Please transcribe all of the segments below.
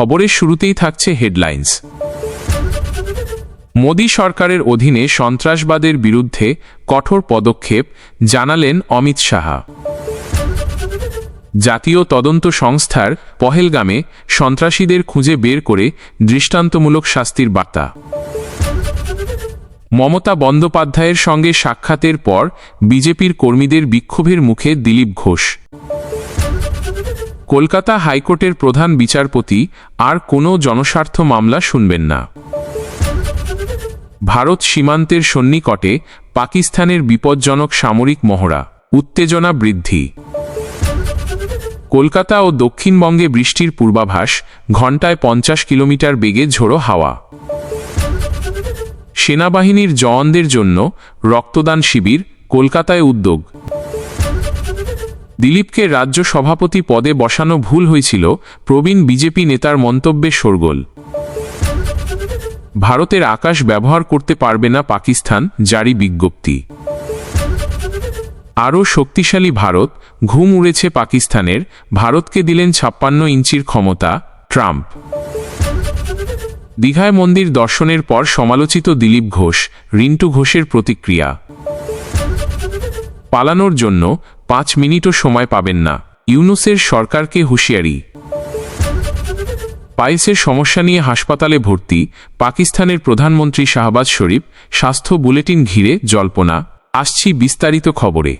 খবরের শুরুতেই থাকছে হেডলাইন্স। মোদী সরকারের অধীনে সন্ত্রাসবাদের বিরুদ্ধে কঠোর পদক্ষেপ জানালেন অমিত সাহা জাতীয় তদন্ত সংস্থার পহেলগামে সন্ত্রাসীদের খুঁজে বের করে দৃষ্টান্তমূলক শাস্তির বার্তা। মমতা বন্দ্যোপাধ্যায়ের সঙ্গে সাক্ষাতের পর বিজেপির কর্মীদের বিক্ষোভের মুখে দিলীপ ঘোষ। কলকাতা হাইকোর্টের প্রধান বিচারপতি আর কোনো জনস্বার্থ মামলা শুনবেন না। ভারত সীমান্তের সন্নিকটে পাকিস্তানের বিপজ্জনক সামরিক মহড়া, উত্তেজনা বৃদ্ধি। কলকাতা ও দক্ষিণবঙ্গে বৃষ্টির পূর্বাভাস, ঘণ্টায় পঞ্চাশ কিলোমিটার বেগে ঝোড়ো হাওয়া। সেনাবাহিনীর জওয়ানদের জন্য রক্তদান শিবির, কলকাতায় উদ্যোগ। দিলীপকে রাজ্য সভাপতি পদে বসানো ভুল হয়েছিল, প্রবীণ বিজেপি নেতার মন্তব্যে শোরগোল। ভারতের আকাশ ব্যবহার করতে পারবে না পাকিস্তান, জারি বিজ্ঞপ্তি। আরও শক্তিশালী ভারত, ঘুম উড়েছে পাকিস্তানের, ভারতকে দিলেন ছাপ্পান্ন ইঞ্চির ক্ষমতা, ট্রাম্প। দীঘায় মন্দির দর্শনের পর সমালোচিত দিলীপ ঘোষ, রিন্টু ঘোষের প্রতিক্রিয়া। পালানোর জন্য পাঁচ মিনিটও সময় পাবেন না। ইউনুসের সরকারকে হুঁশিয়ারি। পাইলসের সমস্যা নিয়ে হাসপাতালে ভর্তি, পাকিস্তানের প্রধানমন্ত্রী শাহবাজ শরীফ, স্বাস্থ্য বুলেটিন ঘিরে জল্পনা। আসছি বিস্তারিত খবরে।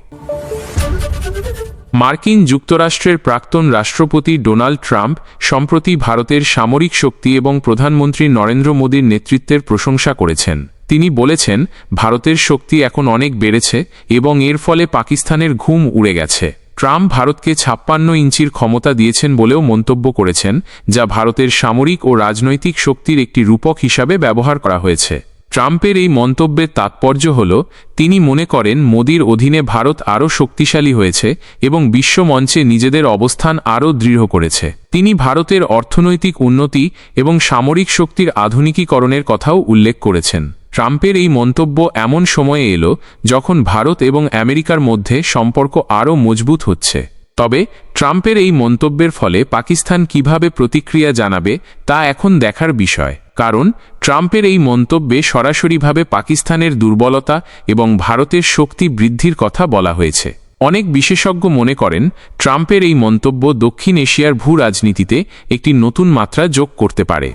মার্কিন যুক্তরাষ্ট্রের প্রাক্তন রাষ্ট্রপতি ডোনাল্ড ট্রাম্প, সম্প্রতি ভারতের সামরিক শক্তি এবং প্রধানমন্ত্রী নরেন্দ্র মোদীর নেতৃত্বের প্রশংসা করেছেন। তিনি বলেছেন, ভারতের শক্তি এখন অনেক বেড়েছে এবং এর ফলে পাকিস্তানের ঘুম উড়ে গেছে। ট্রাম্প ভারতকে ছাপ্পান্ন ইঞ্চির ক্ষমতা দিয়েছেন বলেও মন্তব্য করেছেন, যা ভারতের সামরিক ও রাজনৈতিক শক্তির একটি রূপক হিসাবে ব্যবহার করা হয়েছে। ট্রাম্পের এই মন্তব্যের তাৎপর্য হল, তিনি মনে করেন, মোদির অধীনে ভারত আরও শক্তিশালী হয়েছে এবং বিশ্ব মঞ্চে নিজেদের অবস্থান আরও দৃঢ় করেছে। তিনি ভারতের অর্থনৈতিক উন্নতি এবং সামরিক শক্তির আধুনিকীকরণের কথাও উল্লেখ করেছেন। ট্রাম্পের এই মন্তব্য এমন সময়ে এলো যখন ভারত এবং আমেরিকার মধ্যে সম্পর্ক আরও মজবুত হচ্ছে। তবে ট্রাম্পের এই মন্তব্যের ফলে পাকিস্তান কীভাবে প্রতিক্রিয়া জানাবে তা এখন দেখার বিষয়। কারণ ট্রাম্পের এই মন্তব্যে সরাসরিভাবে পাকিস্তানের দুর্বলতা এবং ভারতের শক্তি বৃদ্ধির কথা বলা হয়েছে। অনেক বিশেষজ্ঞ মনে করেন, ট্রাম্পের এই মন্তব্য দক্ষিণ এশিয়ার ভূ রাজনীতিতে একটি নতুন মাত্রা যোগ করতে পারে।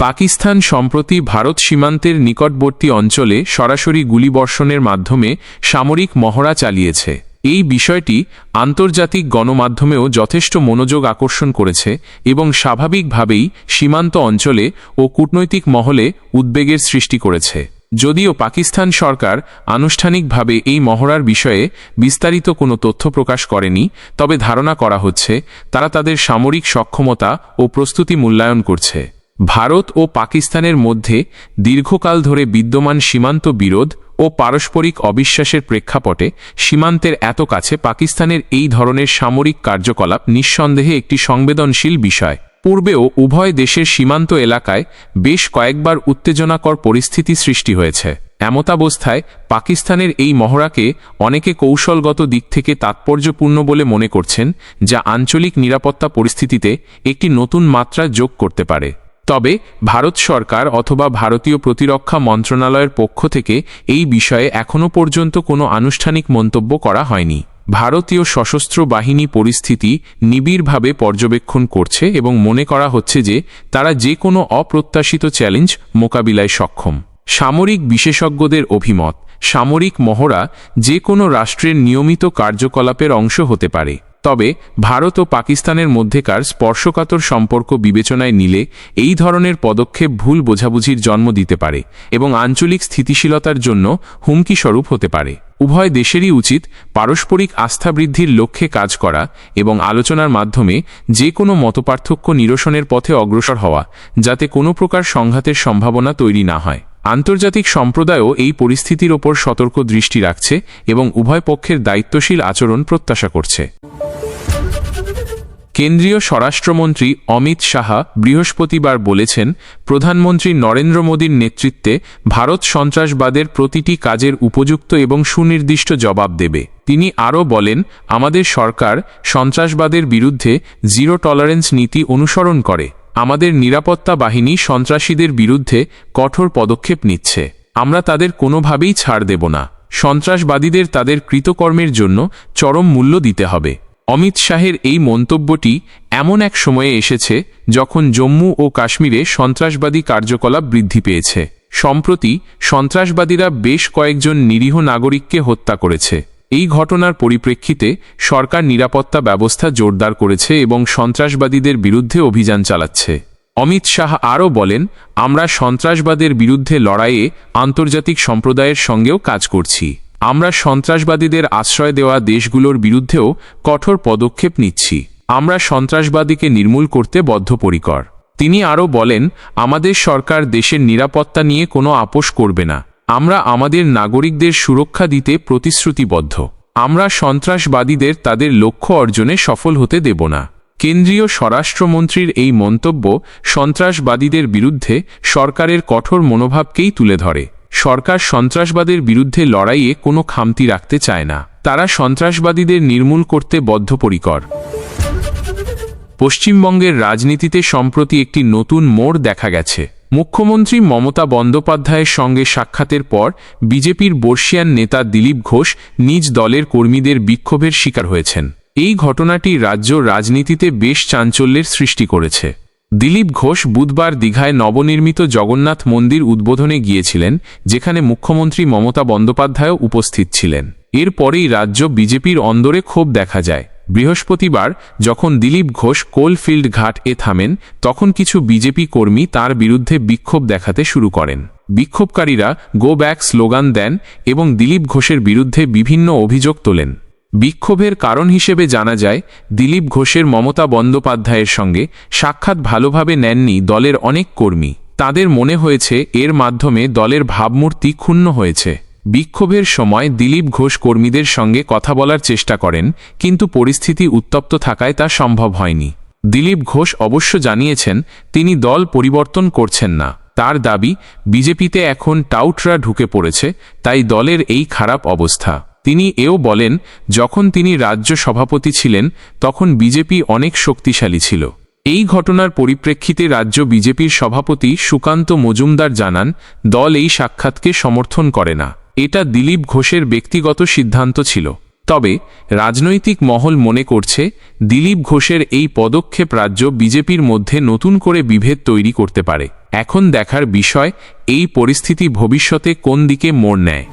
পাকিস্তান সম্প্রতি ভারত সীমান্তের নিকটবর্তী অঞ্চলে সরাসরি গুলিবর্ষণের মাধ্যমে সামরিক মহড়া চালিয়েছে। এই বিষয়টি আন্তর্জাতিক গণমাধ্যমেও যথেষ্ট মনোযোগ আকর্ষণ করেছে এবং স্বাভাবিকভাবেই সীমান্ত অঞ্চলে ও কূটনৈতিক মহলে উদ্বেগের সৃষ্টি করেছে। যদিও পাকিস্তান সরকার আনুষ্ঠানিকভাবে এই মহড়ার বিষয়ে বিস্তারিত কোনো তথ্য প্রকাশ করেনি, তবে ধারণা করা হচ্ছে তারা তাদের সামরিক সক্ষমতা ও প্রস্তুতি মূল্যায়ন করছে। ভারত ও পাকিস্তানের মধ্যে দীর্ঘকাল ধরে বিদ্যমান সীমান্ত বিরোধ ও পারস্পরিক অবিশ্বাসের প্রেক্ষাপটে সীমান্তের এত কাছে পাকিস্তানের এই ধরনের সামরিক কার্যকলাপ নিঃসন্দেহে একটি সংবেদনশীল বিষয়। পূর্বেও উভয় দেশের সীমান্ত এলাকায় বেশ কয়েকবার উত্তেজনাকর পরিস্থিতি সৃষ্টি হয়েছে। এমতাবস্থায় পাকিস্তানের এই মহড়াকে অনেকে কৌশলগত দিক থেকে তাৎপর্যপূর্ণ বলে মনে করছেন, যা আঞ্চলিক নিরাপত্তা পরিস্থিতিতে একটি নতুন মাত্রা যোগ করতে পারে। তবে ভারত সরকার অথবা ভারতীয় প্রতিরক্ষা মন্ত্রণালয়ের পক্ষ থেকে এই বিষয়ে এখনও পর্যন্ত কোনো আনুষ্ঠানিক মন্তব্য করা হয়নি। ভারতীয় সশস্ত্র বাহিনী পরিস্থিতি নিবিড়ভাবে পর্যবেক্ষণ করছে এবং মনে করা হচ্ছে যে তারা যে কোনো অপ্রত্যাশিত চ্যালেঞ্জ মোকাবিলায় সক্ষম। সামরিক বিশেষজ্ঞদের অভিমত, সামরিক মহড়া যে কোনো রাষ্ট্রের নিয়মিত কার্যকলাপের অংশ হতে পারে। তবে ভারত ও পাকিস্তানের মধ্যেকার স্পর্শকাতর সম্পর্ক বিবেচনায় নিলে এই ধরনের পদক্ষেপ ভুল বোঝাবুঝির জন্ম দিতে পারে এবং আঞ্চলিক স্থিতিশীলতার জন্য হুমকি স্বরূপ হতে পারে। উভয় দেশেরই উচিত পারস্পরিক আস্থা বৃদ্ধির লক্ষ্যে কাজ করা এবং আলোচনার মাধ্যমে যে কোনো মতপার্থক্য নিরসনের পথে অগ্রসর হওয়া, যাতে কোনো প্রকার সংঘাতের সম্ভাবনা তৈরি না হয়। আন্তর্জাতিক সম্প্রদায়ও এই পরিস্থিতির ওপর সতর্ক দৃষ্টি রাখছে এবং উভয় পক্ষের দায়িত্বশীল আচরণ প্রত্যাশা করছে। কেন্দ্রীয় স্বরাষ্ট্রমন্ত্রী অমিত শাহা বৃহস্পতিবার বলেছেন, প্রধানমন্ত্রী নরেন্দ্র মোদীর নেতৃত্বে ভারত সন্ত্রাসবাদের প্রতিটি কাজের উপযুক্ত এবং সুনির্দিষ্ট জবাব দেবে। তিনি আরও বলেন, আমাদের সরকার সন্ত্রাসবাদের বিরুদ্ধে জিরো টলারেন্স নীতি অনুসরণ করে। আমাদের নিরাপত্তা বাহিনী সন্ত্রাসীদের বিরুদ্ধে কঠোর পদক্ষেপ নিচ্ছে। আমরা তাদের কোনোভাবেই ছাড় দেব না। সন্ত্রাসবাদীদের তাদের কৃতকর্মের জন্য চরম মূল্য দিতে হবে। অমিত শাহের এই মন্তব্যটি এমন এক সময়ে এসেছে যখন জম্মু ও কাশ্মীরে সন্ত্রাসবাদী কার্যকলাপ বৃদ্ধি পেয়েছে। সম্প্রতি সন্ত্রাসবাদীরা বেশ কয়েকজন নিরীহ নাগরিককে হত্যা করেছে। এই ঘটনার পরিপ্রেক্ষিতে সরকার নিরাপত্তা ব্যবস্থা জোরদার করেছে এবং সন্ত্রাসবাদীদের বিরুদ্ধে অভিযান চালাচ্ছে। অমিত শাহ আরও বলেন, আমরা সন্ত্রাসবাদের বিরুদ্ধে লড়াইয়ে আন্তর্জাতিক সম্প্রদায়ের সঙ্গেও কাজ করছি। আমরা সন্ত্রাসবাদীদের আশ্রয় দেওয়া দেশগুলোর বিরুদ্ধেও কঠোর পদক্ষেপ নিচ্ছি। আমরা সন্ত্রাসবাদীকে নির্মূল করতে বদ্ধপরিকর। তিনি আরও বলেন, আমাদের সরকার দেশের নিরাপত্তা নিয়ে কোনো আপোষ করবে না। আমরা আমাদের নাগরিকদের সুরক্ষা দিতে প্রতিশ্রুতিবদ্ধ। আমরা সন্ত্রাসবাদীদের তাদের লক্ষ্য অর্জনে সফল হতে দেব না। কেন্দ্রীয় স্বরাষ্ট্রমন্ত্রীর এই মন্তব্য সন্ত্রাসবাদীদের বিরুদ্ধে সরকারের কঠোর মনোভাবকেই তুলে ধরে। সরকার সন্ত্রাসবাদের বিরুদ্ধে লড়াইয়ে কোনো খামতি রাখতে চায় না। তারা সন্ত্রাসবাদীদের নির্মূল করতে বদ্ধপরিকর। পশ্চিমবঙ্গের রাজনীতিতে সম্প্রতি একটি নতুন মোড় দেখা গেছে। মুখ্যমন্ত্রী মমতা বন্দ্যোপাধ্যায়ের সঙ্গে সাক্ষাতের পর বিজেপির বর্ষিয়ান নেতা দিলীপ ঘোষ নিজ দলের কর্মীদের বিক্ষোভের শিকার হয়েছেন। এই ঘটনাটি রাজ্য রাজনীতিতে বেশ চাঞ্চল্যের সৃষ্টি করেছে। দিলীপ ঘোষ বুধবার দীঘায় নবনির্মিত জগন্নাথ মন্দির উদ্বোধনে গিয়েছিলেন, যেখানে মুখ্যমন্ত্রী মমতা বন্দ্যোপাধ্যায়ও উপস্থিত ছিলেন। এরপরেই রাজ্য বিজেপির অন্দরে ক্ষোভ দেখা যায়। বৃহস্পতিবার, যখন দিলীপ ঘোষ কোলফিল্ড ঘাট এ থামেন, তখন কিছু বিজেপি কর্মী তার বিরুদ্ধে বিক্ষোভ দেখাতে শুরু করেন। বিক্ষোভকারীরা গো ব্যাক স্লোগান দেন এবং দিলীপ ঘোষের বিরুদ্ধে বিভিন্ন অভিযোগ তোলেন। বিক্ষোভের কারণ হিসেবে জানা যায়, দিলীপ ঘোষের মমতা বন্দ্যোপাধ্যায়ের সঙ্গে সাক্ষাৎ ভালোভাবে নেননি দলের অনেক কর্মী। তাদের মনে হয়েছে, এর মাধ্যমে দলের ভাবমূর্তি ক্ষুণ্ণ হয়েছে। বিক্ষোভের সময় দিলীপ ঘোষ কর্মীদের সঙ্গে কথা বলার চেষ্টা করেন, কিন্তু পরিস্থিতি উত্তপ্ত থাকায় তা সম্ভব হয়নি। দিলীপ ঘোষ অবশ্য জানিয়েছেন, তিনি দল পরিবর্তন করছেন না। তার দাবি, বিজেপিতে এখন টাউটরা ঢুকে পড়েছে, তাই দলের এই খারাপ অবস্থা। তিনি এও বলেন, যখন তিনি রাজ্য সভাপতি ছিলেন, তখন বিজেপি অনেক শক্তিশালী ছিল। এই ঘটনার পরিপ্রেক্ষিতে রাজ্য বিজেপির সভাপতি সুকান্ত মজুমদার জানান, দল এই সাক্ষাৎকে সমর্থন করে না। এটা দিলীপ ঘোষের ব্যক্তিগত সিদ্ধান্ত ছিল। তবে, রাজনৈতিক মহল মনে করছে, দিলীপ ঘোষের এই পদক্ষেপ রাজ্য বিজেপির মধ্যে নতুন করে বিভেদ তৈরি করতে পারে। এখন দেখার বিষয়, এই পরিস্থিতি ভবিষ্যতে কোন দিকে মোড় নেয়।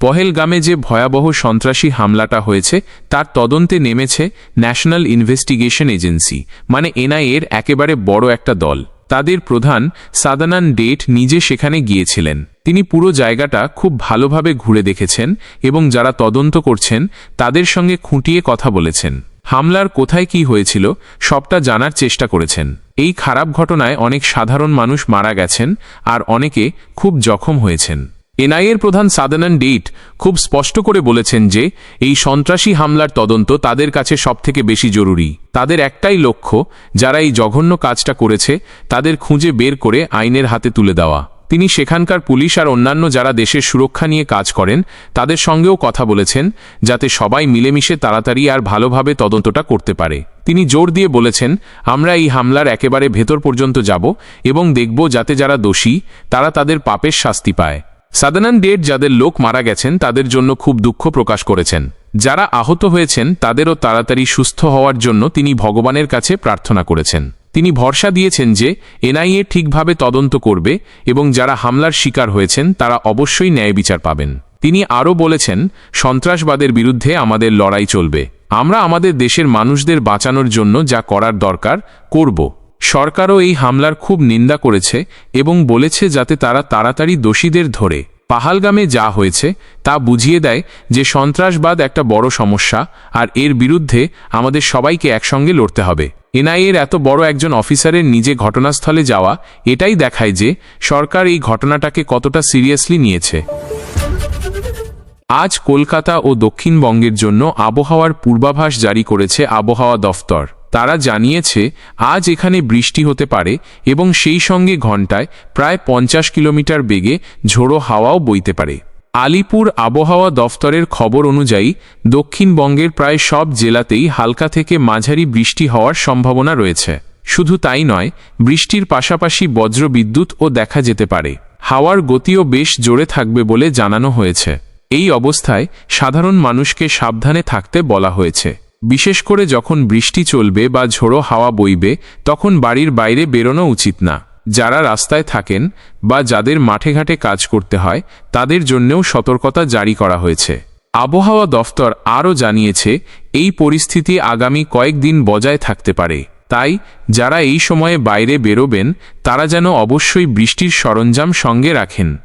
পহেলগামে যে ভয়াবহ সন্ত্রাসী হামলাটা হয়েছে, তার তদন্তে নেমেছে ন্যাশনাল ইনভেস্টিগেশন এজেন্সি মানে এনআইএর একেবারে বড় একটা দল। তাদের প্রধান সাদানান ডেট নিজে সেখানে গিয়েছিলেন। তিনি পুরো জায়গাটা খুব ভালোভাবে ঘুরে দেখেছেন এবং যারা তদন্ত করছেন, তাদের সঙ্গে খুঁটিয়ে কথা বলেছেন। হামলার কোথায় কি হয়েছিল, সবটা জানার চেষ্টা করেছেন। এই খারাপ ঘটনায় অনেক সাধারণ মানুষ মারা গেছেন আর অনেকে খুব জখম হয়েছেন। এনআইএর প্রধান সাদানান ডেট খুব স্পষ্ট করে বলেছেন যে, এই সন্ত্রাসী হামলার তদন্ত তাদের কাছে সবথেকে বেশি জরুরি। তাদের একটাই লক্ষ্য, যারা এই জঘন্য কাজটা করেছে, তাদের খুঁজে বের করে আইনের হাতে তুলে দেওয়া। তিনি সেখানকার পুলিশ আর অন্যান্য যারা দেশের সুরক্ষা নিয়ে কাজ করেন, তাদের সঙ্গেও কথা বলেছেন, যাতে সবাই মিলেমিশে তাড়াতাড়ি আর ভালোভাবে তদন্তটা করতে পারে। তিনি জোর দিয়ে বলেছেন, আমরা এই হামলার একেবারে ভেতর পর্যন্ত যাব এবং দেখব যাতে যারা দোষী, তারা তাদের পাপের শাস্তি পায়। সাদানান ডেট যাদের লোক মারা গেছেন তাদের জন্য খুব দুঃখ প্রকাশ করেছেন। যারা আহত হয়েছেন তাদেরও তাড়াতাড়ি সুস্থ হওয়ার জন্য তিনি ভগবানের কাছে প্রার্থনা করেছেন। তিনি ভরসা দিয়েছেন যে এনআইএ ঠিকভাবে তদন্ত করবে এবং যারা হামলার শিকার হয়েছেন তারা অবশ্যই ন্যায় বিচার পাবেন। তিনি আরও বলেছেন, সন্ত্রাসবাদের বিরুদ্ধে আমাদের লড়াই চলবে। আমরা আমাদের দেশের মানুষদের বাঁচানোর জন্য যা করার দরকার, করব। সরকারও এই হামলার খুব নিন্দা করেছে এবং বলেছে যাতে তারা তাড়াতাড়ি দোষীদের ধরে। পাহালগামে যা হয়েছে তা বুঝিয়ে দেয় যে সন্ত্রাসবাদ একটা বড় সমস্যা আর এর বিরুদ্ধে আমাদের সবাইকে একসঙ্গে লড়তে হবে। এনআইএর এত বড় একজন অফিসারের নিজে ঘটনাস্থলে যাওয়া এটাই দেখায় যে সরকার এই ঘটনাটাকে কতটা সিরিয়াসলি নিয়েছে। আজ কলকাতা ও দক্ষিণবঙ্গের জন্য আবহাওয়ার পূর্বাভাস জারি করেছে আবহাওয়া দফতর। তারা জানিয়েছে, আজ এখানে বৃষ্টি হতে পারে এবং সেই সঙ্গে ঘন্টায় প্রায় পঞ্চাশ কিলোমিটার বেগে ঝোড়ো হাওয়াও বইতে পারে। আলিপুর আবহাওয়া দফতরের খবর অনুযায়ী, দক্ষিণবঙ্গের প্রায় সব জেলাতেই হালকা থেকে মাঝারি বৃষ্টি হওয়ার সম্ভাবনা রয়েছে। শুধু তাই নয়, বৃষ্টির পাশাপাশি বজ্রবিদ্যুৎও দেখা যেতে পারে। হাওয়ার গতিও বেশ জোরে থাকবে বলে জানানো হয়েছে। এই অবস্থায় সাধারণ মানুষকে সাবধানে থাকতে বলা হয়েছে। বিশেষ করে যখন বৃষ্টি চলবে বা ঝোড়ো হাওয়া বইবে, তখন বাড়ির বাইরে বেরোনো উচিত না। যারা রাস্তায় থাকেন বা যাদের মাঠে ঘাটে কাজ করতে হয়, তাদের জন্যেও সতর্কতা জারি করা হয়েছে। আবহাওয়া দফতর আরও জানিয়েছে, এই পরিস্থিতি আগামী কয়েকদিন বজায় থাকতে পারে। তাই, যারা এই সময়ে বাইরে বেরোবেন, তারা যেন অবশ্যই বৃষ্টির সরঞ্জাম সঙ্গে রাখেন।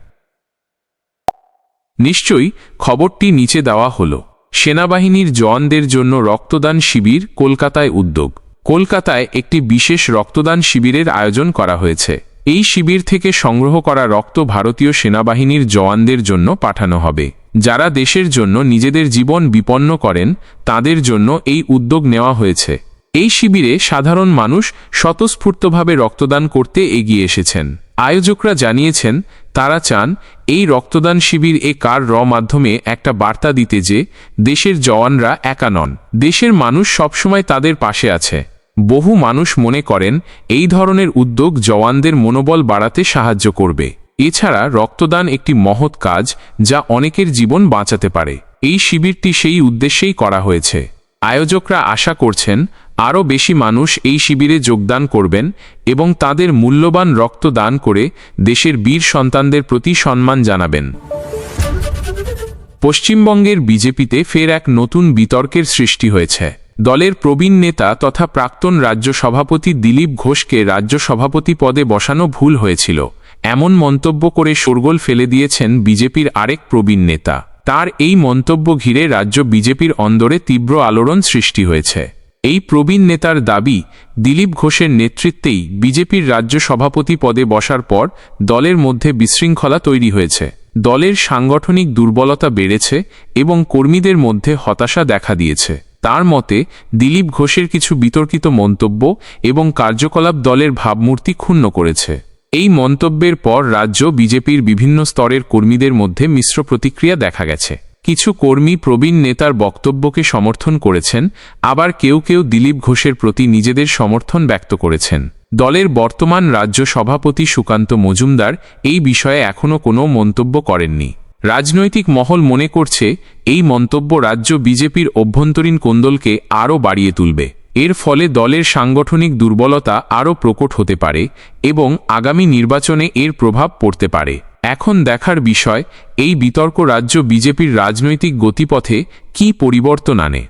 নিশ্চয়ই খবরটি নিচে দেওয়া হলো। সেনাবাহিনীর জওয়ানদের জন্য রক্তদান শিবির কলকাতায় উদ্যোগ। কলকাতায় একটি বিশেষ রক্তদান শিবিরের আয়োজন করা হয়েছে। এই শিবির থেকে সংগ্রহ করা রক্ত ভারতীয় সেনাবাহিনীর জওয়ানদের জন্য পাঠানো হবে। যারা দেশের জন্য নিজেদের জীবন বিপন্ন করেন, তাদের জন্য এই উদ্যোগ নেওয়া হয়েছে। এই শিবিরে সাধারণ মানুষ স্বতঃস্ফূর্তভাবে রক্তদান করতে এগিয়ে এসেছেন। আয়োজকরা জানিয়েছেন তারা চান এই রক্তদান শিবির এ কার র মাধ্যমে একটা বার্তা দিতে যে, দেশের জওয়ানরা একা নন। দেশের মানুষ সবসময় তাদের পাশে আছে। বহু মানুষ মনে করেন, এই ধরনের উদ্যোগ জওয়ানদের মনোবল বাড়াতে সাহায্য করবে। এছাড়া রক্তদান একটি মহৎ কাজ যা অনেকের জীবন বাঁচাতে পারে। এই শিবিরটি সেই উদ্দেশ্যেই করা হয়েছে। আয়োজকরা আশা করছেন আরও বেশি মানুষ এই শিবিরে যোগদান করবেন এবং তাদের মূল্যবান রক্ত দান করে দেশের বীর সন্তানদের প্রতি সম্মান জানাবেন। পশ্চিমবঙ্গের বিজেপিতে ফের এক নতুন বিতর্কের সৃষ্টি হয়েছে। দলের প্রবীণ নেতা তথা প্রাক্তন রাজ্য সভাপতি দিলীপ ঘোষকে রাজ্য সভাপতি পদে বসানো ভুল হয়েছিল। এমন মন্তব্য করে শোরগোল ফেলে দিয়েছেন বিজেপির আরেক প্রবীণ নেতা। তার এই মন্তব্য ঘিরে রাজ্য বিজেপির অন্দরে তীব্র আলোড়ন সৃষ্টি হয়েছে। এই প্রবীণ নেতার দাবি, দিলীপ ঘোষের নেতৃত্বেই বিজেপির রাজ্য সভাপতি পদে বসার পর দলের মধ্যে বিশৃঙ্খলা তৈরি হয়েছে। দলের সাংগঠনিক দুর্বলতা বেড়েছে এবং কর্মীদের মধ্যে হতাশা দেখা দিয়েছে। তার মতে, দিলীপ ঘোষের কিছু বিতর্কিত মন্তব্য এবং কার্যকলাপ দলের ভাবমূর্তি ক্ষুণ্ণ করেছে। এই মন্তব্যের পর রাজ্য বিজেপির বিভিন্ন স্তরের কর্মীদের মধ্যে মিশ্র প্রতিক্রিয়া দেখা গেছে। কিছু কর্মী প্রবীণ নেতার বক্তব্যকে সমর্থন করেছেন, আবার কেউ কেউ দিলীপ ঘোষের প্রতি নিজেদের সমর্থন ব্যক্ত করেছেন। দলের বর্তমান রাজ্য সভাপতি সুকান্ত মজুমদার এই বিষয়ে এখনও কোনো মন্তব্য করেননি। রাজনৈতিক মহল মনে করছে, এই মন্তব্য রাজ্য বিজেপির অভ্যন্তরীণ কোন্দলকে আরও বাড়িয়ে তুলবে। এর ফলে দলের সাংগঠনিক দুর্বলতা আরও প্রকট হতে পারে এবং আগামী নির্বাচনে এর প্রভাব পড়তে পারে। এখন দেখার বিষয়, এই বিতর্ক রাজ্য বিজেপির রাজনৈতিক গতিপথে কি পরিবর্তন আনে?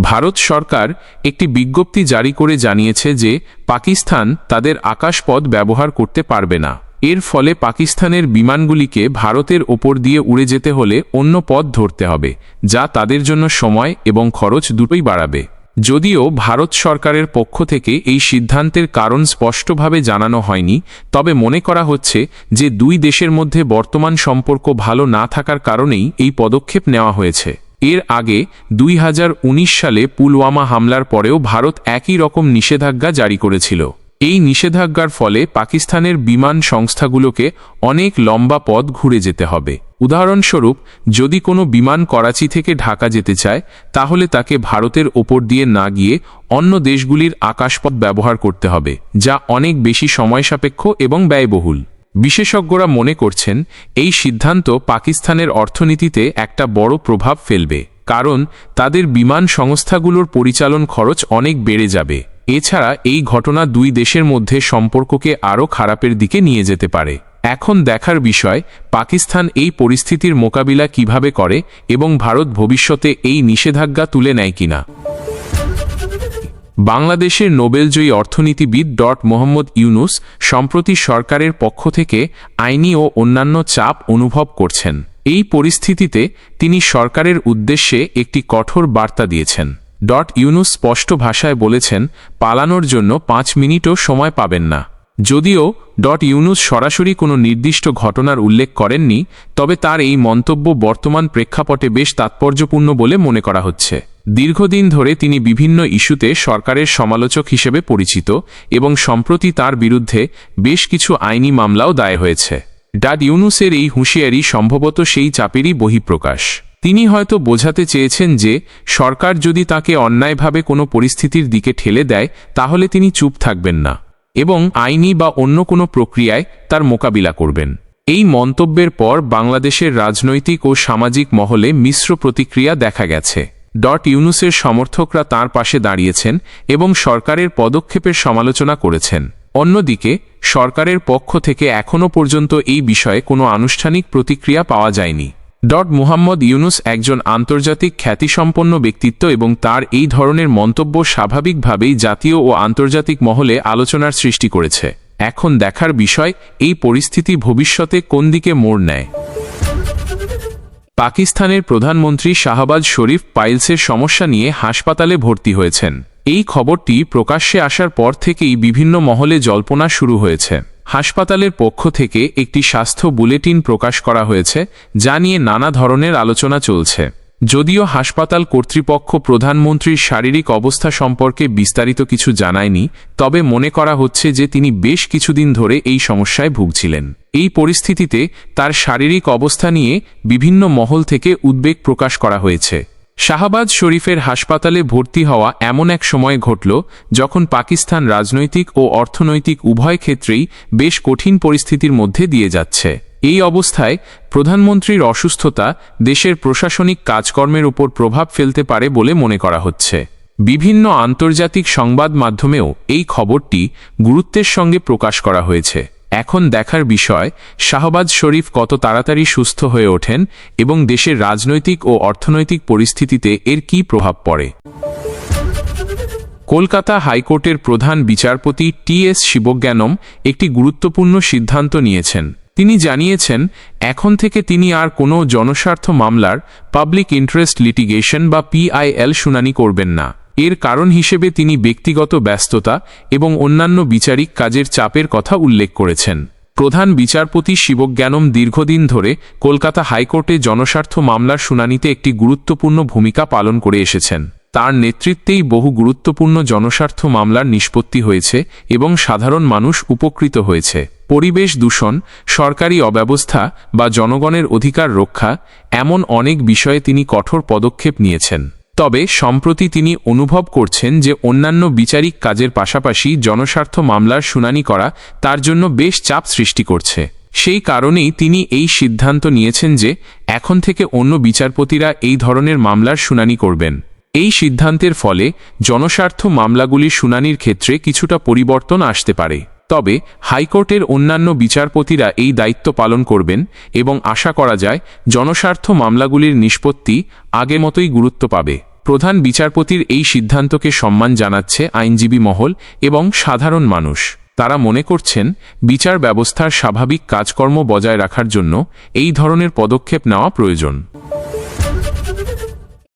ভারত সরকার একটি বিজ্ঞপ্তি জারি করে জানিয়েছে যে, পাকিস্তান তাদের আকাশপথ ব্যবহার করতে পারবে না। এর ফলে পাকিস্তানের বিমানগুলিকে ভারতের ওপর দিয়ে উড়ে যেতে হলে অন্য পথ ধরতে হবে, যা তাদের জন্য সময় এবং খরচ দুটোই বাড়াবে। যদিও ভারত সরকারের পক্ষ থেকে এই সিদ্ধান্তের কারণ স্পষ্টভাবে জানানো হয়নি, তবে মনে করা হচ্ছে যে দুই দেশের মধ্যে বর্তমান সম্পর্ক ভালো না থাকার কারণেই এই পদক্ষেপ নেওয়া হয়েছে। এর আগে দুই হাজার উনিশ সালে পুলওয়ামা হামলার পরেও ভারত একই রকম নিষেধাজ্ঞা জারি করেছিল। এই নিষেধাজ্ঞার ফলে পাকিস্তানের বিমান সংস্থাগুলোকে অনেক লম্বা পথ ঘুরে যেতে হবে। উদাহরণস্বরূপ, যদি কোনো বিমান করাচি থেকে ঢাকা যেতে চায়, তাহলে তাকে ভারতের ওপর দিয়ে না গিয়ে অন্য দেশগুলির আকাশপথ ব্যবহার করতে হবে, যা অনেক বেশি সময় সাপেক্ষ এবং ব্যয়বহুল। বিশেষজ্ঞরা মনে করছেন, এই সিদ্ধান্ত পাকিস্তানের অর্থনীতিতে একটা বড় প্রভাব ফেলবে, কারণ তাদের বিমান সংস্থাগুলোর পরিচালন খরচ অনেক বেড়ে যাবে। এছাড়া এই ঘটনা দুই দেশের মধ্যে সম্পর্ককে আরও খারাপের দিকে নিয়ে যেতে পারে। এখন দেখার বিষয়, পাকিস্তান এই পরিস্থিতির মোকাবিলা কীভাবে করে এবং ভারত ভবিষ্যতে এই নিষেধাজ্ঞা তুলে নেয় কিনা? বাংলাদেশের নোবেলজয়ী অর্থনীতিবিদ ডট মোহাম্মদ ইউনুস সম্প্রতি সরকারের পক্ষ থেকে আইনি ও অন্যান্য চাপ অনুভব করছেন। এই পরিস্থিতিতে তিনি সরকারের উদ্দেশ্যে একটি কঠোর বার্তা দিয়েছেন। ডট ইউনুস স্পষ্ট ভাষায় বলেছেন, পালানোর জন্য পাঁচ মিনিটও সময় পাবেন না। যদিও ডট ইউনুস সরাসরি কোনো নির্দিষ্ট ঘটনার উল্লেখ করেননি, তবে তার এই মন্তব্য বর্তমান প্রেক্ষাপটে বেশ তাৎপর্যপূর্ণ বলে মনে করা হচ্ছে। দীর্ঘদিন ধরে তিনি বিভিন্ন ইস্যুতে সরকারের সমালোচক হিসেবে পরিচিত এবং সম্প্রতি তার বিরুদ্ধে বেশ কিছু আইনি মামলাও দায় হয়েছে। ডাড ইউনুসের এই হুঁশিয়ারি সম্ভবত সেই চাপেরই বহিঃপ্রকাশ। তিনি হয়তো বোঝাতে চেয়েছেন যে, সরকার যদি তাকে অন্যায়ভাবে কোনো পরিস্থিতির দিকে ঠেলে দেয়, তাহলে তিনি চুপ থাকবেন না। এবং আইনি বা অন্য কোনো প্রক্রিয়ায় তার মোকাবিলা করবেন। এই মন্তব্যের পর বাংলাদেশের রাজনৈতিক ও সামাজিক মহলে মিশ্র প্রতিক্রিয়া দেখা গেছে। ডট ইউনুসের সমর্থকরা তার পাশে দাঁড়িয়েছেন এবং সরকারের পদক্ষেপের সমালোচনা করেছেন। অন্যদিকে, সরকারের পক্ষ থেকে এখনও পর্যন্ত এই বিষয়ে কোনো আনুষ্ঠানিক প্রতিক্রিয়া পাওয়া যায়নি। ডট মুহাম্মদ ইউনুস একজন আন্তর্জাতিক খ্যাতিসম্পন্ন ব্যক্তিত্ব এবং তার এই ধরনের মন্তব্য স্বাভাবিকভাবেই জাতীয় ও আন্তর্জাতিক মহলে আলোচনার সৃষ্টি করেছে। এখন দেখার বিষয়, এই পরিস্থিতি ভবিষ্যতে কোন দিকে মোড় নেয়? পাকিস্তানের প্রধানমন্ত্রী শাহবাজ শরীফ পাইলসের সমস্যা নিয়ে হাসপাতালে ভর্তি হয়েছেন। এই খবরটি প্রকাশ্যে আসার পর থেকেই বিভিন্ন মহলে জল্পনা শুরু হয়েছে। হাসপাতালের পক্ষ থেকে একটি স্বাস্থ্য বুলেটিন প্রকাশ করা হয়েছে, যা নিয়ে নানা ধরনের আলোচনা চলছে। যদিও হাসপাতাল কর্তৃপক্ষ প্রধানমন্ত্রীর শারীরিক অবস্থা সম্পর্কে বিস্তারিত কিছু জানায়নি, তবে মনে করা হচ্ছে যে তিনি বেশ কিছুদিন ধরে এই সমস্যায় ভুগছিলেন। এই পরিস্থিতিতে তার শারীরিক অবস্থা নিয়ে বিভিন্ন মহল থেকে উদ্বেগ প্রকাশ করা হয়েছে। শাহবাজ শরীফের হাসপাতালে ভর্তি হওয়া এমন এক সময় ঘটল যখন পাকিস্তান রাজনৈতিক ও অর্থনৈতিক উভয় ক্ষেত্রেই বেশ কঠিন পরিস্থিতির মধ্যে দিয়ে যাচ্ছে। এই অবস্থায় প্রধানমন্ত্রীর অসুস্থতা দেশের প্রশাসনিক কাজকর্মের উপর প্রভাব ফেলতে পারে বলে মনে করা হচ্ছে। বিভিন্ন আন্তর্জাতিক সংবাদ মাধ্যমেও এই খবরটি গুরুত্বের সঙ্গে প্রকাশ করা হয়েছে। এখন দেখার বিষয়, শাহবাজ শরীফ কত তাড়াতাড়ি সুস্থ হয়ে ওঠেন এবং দেশের রাজনৈতিক ও অর্থনৈতিক পরিস্থিতিতে এর কী প্রভাব পড়ে? কলকাতা হাইকোর্টের প্রধান বিচারপতি টি এস শিবজ্ঞানম একটি গুরুত্বপূর্ণ সিদ্ধান্ত নিয়েছেন। তিনি জানিয়েছেন, এখন থেকে তিনি আর কোনো জনস্বার্থ মামলার পাবলিক ইন্টারেস্ট লিটিগেশন বা পিআইএল শুনানি করবেন না। এর কারণ হিসেবে তিনি ব্যক্তিগত ব্যস্ততা এবং অন্যান্য বিচারিক কাজের চাপের কথা উল্লেখ করেছেন। প্রধান বিচারপতি শিবজ্ঞানম দীর্ঘদিন ধরে কলকাতা হাইকোর্টে জনস্বার্থ মামলার শুনানিতে একটি গুরুত্বপূর্ণ ভূমিকা পালন করে এসেছেন। তার নেতৃত্বেই বহু গুরুত্বপূর্ণ জনস্বার্থ মামলার নিষ্পত্তি হয়েছে এবং সাধারণ মানুষ উপকৃত হয়েছে। পরিবেশ দূষণ, সরকারি অব্যবস্থা বা জনগণের অধিকার রক্ষা এমন অনেক বিষয়ে তিনি কঠোর পদক্ষেপ নিয়েছেন। তবে সম্প্রতি তিনি অনুভব করছেন যে অন্যান্য বিচারিক কাজের পাশাপাশি জনস্বার্থ মামলার শুনানি করা তার জন্য বেশ চাপ সৃষ্টি করছে। সেই কারণেই তিনি এই সিদ্ধান্ত নিয়েছেন যে এখন থেকে অন্য বিচারপতিরা এই ধরনের মামলার শুনানি করবেন। এই সিদ্ধান্তের ফলে জনস্বার্থ মামলাগুলির শুনানির ক্ষেত্রে কিছুটা পরিবর্তন আসতে পারে। তবে হাইকোর্টের অন্যান্য বিচারপতিরা এই দায়িত্ব পালন করবেন এবং আশা করা যায় জনস্বার্থ মামলাগুলির নিষ্পত্তি আগে মতোই গুরুত্ব পাবে। প্রধান বিচারপতির এই সিদ্ধান্তকে সম্মান জানাচ্ছে আইনজীবী মহল এবং সাধারণ মানুষ। তারা মনে করছেন, বিচার ব্যবস্থার স্বাভাবিক কাজকর্ম বজায় রাখার জন্য এই ধরনের পদক্ষেপ নেওয়া প্রয়োজন।